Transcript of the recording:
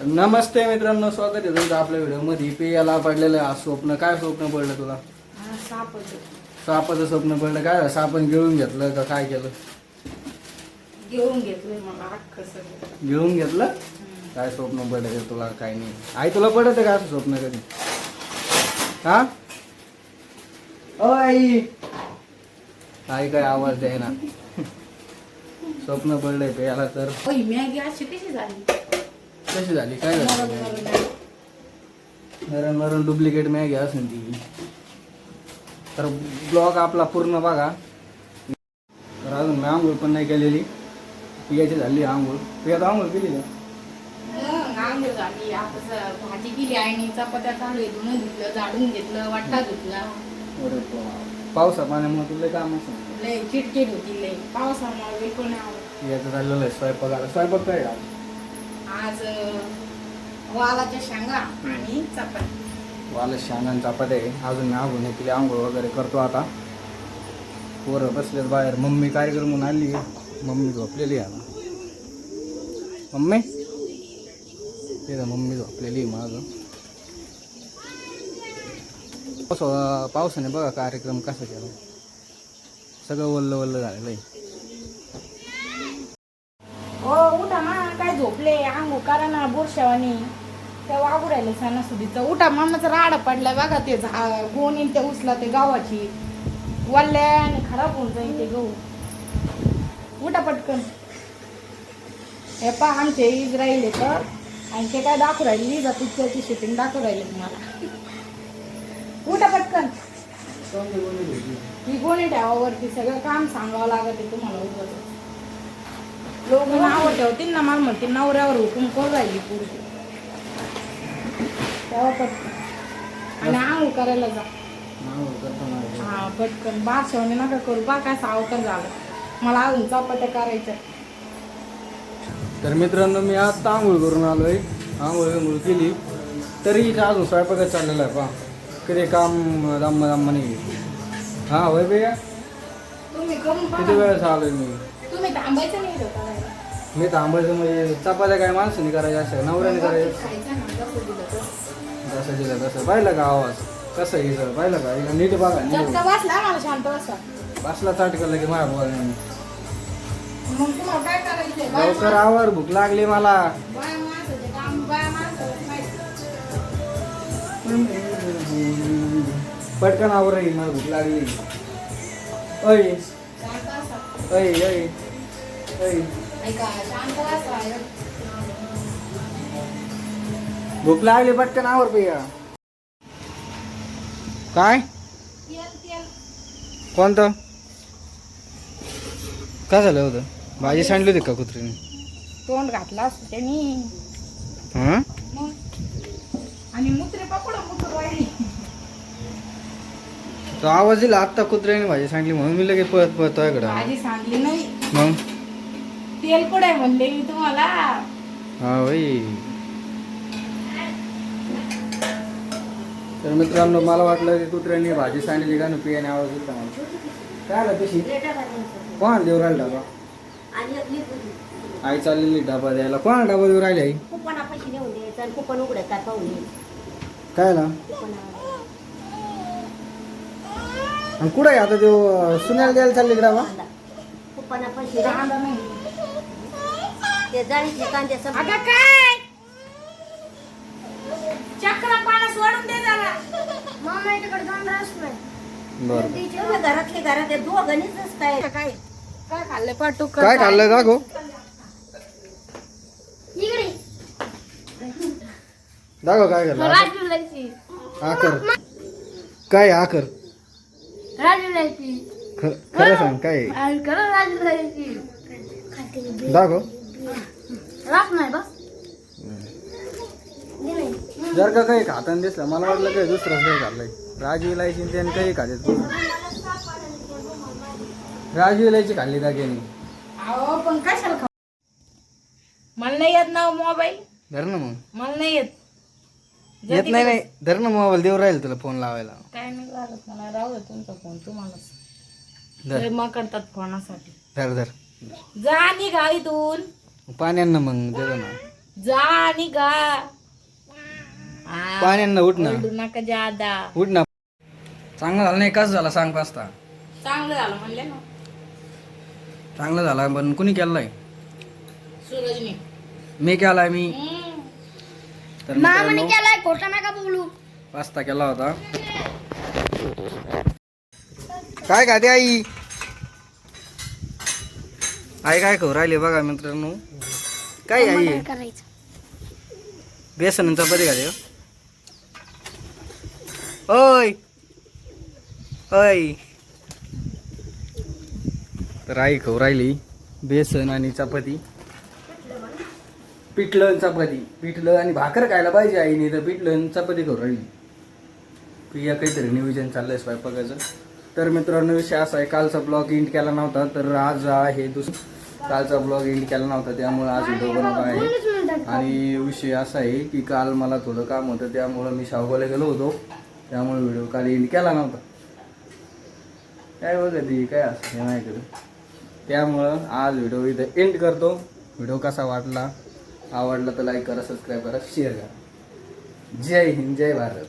नमस्ते मित्रांनो स्वागत आहे तुमचं आपल्या व्हिडिओमध्ये. पेयाला पडलेलं आहे आज स्वप्न. काय स्वप्न पडलं तुला. सापाचं. स्वप्न पडलं काय? सापन गिळून घेतलं का काय केलं? घेऊन मला सगळं. गिळून घेतलं? काय स्वप्न पडलं ते तुला? काय नाही. आई तुला पडत का असं स्वप्न कधी? हा? आई आई काय आवाज द्याय ना स्वप्न पडलंय पेयाला तर. मॅगी अशी कशी झाली? कशी झाली? काय झालं? मरण मरण डुप्लिकेट मॅगी असेल ती. तर ब्लॉग आपला पूर्ण बघा. तर अजून मी आंघोळ पण नाही केलेली. पियाची झाली आंघोळ. पियात आंघोळ केली मग आंघोळ झाली. आता स- भाजी केली आणि चपात्या चालू आहे धुणं धुतलं झाडून घेतलं वाटा धुतला. अरे बाप. पावसा पाण्यामुळे तुला काम असं लय चिडचिड होती लय. पावसामुळे बिलकुल नाही आवडत याचं चाललेलं आहे स्वयंपाकाला स्वयंपाक काय? आज वालाच्या शेंगा आणि चपाती वाला शांगान चपात्या आहे. अजून मी आंघोळ नाही केली आंघोळ वगैरे करतो आता. पोरं बसलेत बाहेर. मम्मी काय करू म्हणून आली? मम्मी झोपलेली आहे आता. मम्मी? ते मम्मी झोपलेली आहे माझं पावसा पावसाने बघा कार्यक्रम कसा केला. सगळं वल्ल वल्ल झालेलं आहे. हो झोपले आंघोळ करा ना बोरशावानी. त्या वागू राहिले सणासुदीचं उठा मामाचा राडा पडलाय बघा ते झा गोण येईन ते उचला ते गावाची आणि खराब होऊन जाईल ते गहू. उठा पटकन. हे पा आमचे इस्राईल तर. आणि ते काय दाखवू राहिले? लिजा पिक्चरची शूटिंग दाखवू राहिले तुम्हाला. उठा पटकन. ही गोणी ठेवावरती सगळं काम सांगावं लागत आहे तुम्हाला उगाच लोक नाव ठेवतील ना मला म्हणतील नवऱ्यावर हुकूम करून राहिली पुढे तेव्हा पटकन. आणि आंघोळ करायला जा. हा पटकन. बार शेवणे नका करू बा काय सावकार झालं. मला अजून चपात्या करायच्या तर मित्रांनो मी आता आंघोळ करून आलोय. आंघोळ आंघोळ केली. तरी इथं अजून स्वयंपाकच चाललेला आहे पा कधी काम दम्मा दम्मा नाही हा होय भैया? तुम्ही करून किती. वेळेस आलोय मी? तुम्ही थांबायचं नाही इथं करायला. मी थांबायचं म्हणजे चपात्या काय माणसाने करायच्या असं नवऱ्याने करायचं खायचं ना जसं दिलं तसं. जसं दिलं तसं. पाहिलं का आवाज? कसं आहे इथं पाहिलं का? इथं नीट बघा नीट बसला मला शांत बसा. बसला चाटकलं की माझ्या बोलण्याने मग तुम्हाला काय करायचंय? बाया लवकर आवर भूक लागली मला. बाया माणसाचं काम बाया माणसाला माहिती. पटकन आवर मला भूक लागली. शांत अय ऐका शांत बसा. भूक लागली पटकन आवर भैया काय? तेल तेल कोणतं? काय झालं होतं? भाजी सांडली होती का कुत्रीने तोंड घातला असतो त्यांनी. हां? मग? आणि मुत्रे पकडून तो आवाज दिला आत्ता कुत्र्याने भाजी सांडली म्हणून मी लगेच पळत पळतो इकडं भाजी सांगली नाही. मग? तेल कुठे म्हणले मी तुम्हाला. हा बाई तर मित्रांनो मला वाटलं की कुत्र्याने भाजी सांडली का ना पियाने आवाज दिला मला. काय आलं तशी कोण देऊ राहिला डबा? आई चाललेली डबा द्यायला. कोण डबा देऊ राहिली आई? द्यायचं आणि कुपन उघडतात पाहून काय ना कुपन आणि कुठं आहे आता तो सुन्याला द्यायला चालली राहिला नाही ते जाळीचे कांदे अगं काय? चक्र पाण्यास सोडून दे जरा. मामा इकडे जाऊन राहत नाही बरं. तुम्ही घरातले घरात आहे, दोघांनीच काय काय काय खाल्लं पाटू काय खाल्लं का गो इकडे. दाखव काय खाल्लं. आकर. काय आकर? ख- खरं सांग काय? आहे? खरं राजूलाची दाखव. राहत नाही बस जर का काही खाताना दिसलं मला वाटलं काही दुसरंच काही खाल्लंय. राजू इलायची आणि त्याने काही खातात राजू इलायची खाल्ली दागिने अहो पण कशाला खा मला नाही येत ना मोबाईल. धर ना मग. मला नाही येत. येत नाही नाही. धर ना मोबाईल देऊ राहील तुला फोन लावायला. काय नाही लागत मला राहू दे तुमचा फोन लय मग करतात फोनासाठी धर धर. जा निघा इथून. पाण्यानं मग देतो ना. जा आणि गा. पाण्यानं उठ ना. ओरडू नका जादा. उठ ना. चांगला झाला नाही कसं झाला सांग पास्ता चांगलं झालं म्हणले ना. चांगला झाला पण कुणी केलाय? सूरजने. मी केलाय मी. तर मामाने मित्रांनो, केलाय खोटा नका बोलू. पास्ता केला होता. काय खाते आई? आई काय खाऊ राहिली बघा मित्रांनो. काय आई? करायचं. बेसन आणि चपाती खाते का? ओय. ओय. तर आई खाऊ राहिली बेसन आणि चपाती. पिठलं चपाती पिठलं आणि भाकर खायला पाहिजे आईने तर पिठलं चपाती खाऊ राहिली. प्रिया काहीतरी नियोजन चाललंय स्वयंपाकाचं. तर मित्रांनो विषय असा आहे कालचा ब्लॉग एंड केला नव्हता तर आज आहे दुस कालचा ब्लॉग एंड केला नव्हता त्यामुळे आज व्हिडिओ बनवत आहे. आणि विषय असा आहे की काल मला थोडं काम होतं त्यामुळं मी शावगावला गेलो होतो. त्यामुळे व्हिडिओ काल एंड केला नव्हता. काय बघा ती? काय असं? हे नाही करत. त्यामुळं आज व्हिडिओ इथं एंड करतो. व्हिडिओ कसा वाटला? आवडलं तर लाईक करा सबस्क्राईब करा शेअर करा. जय हिंद जय भारत.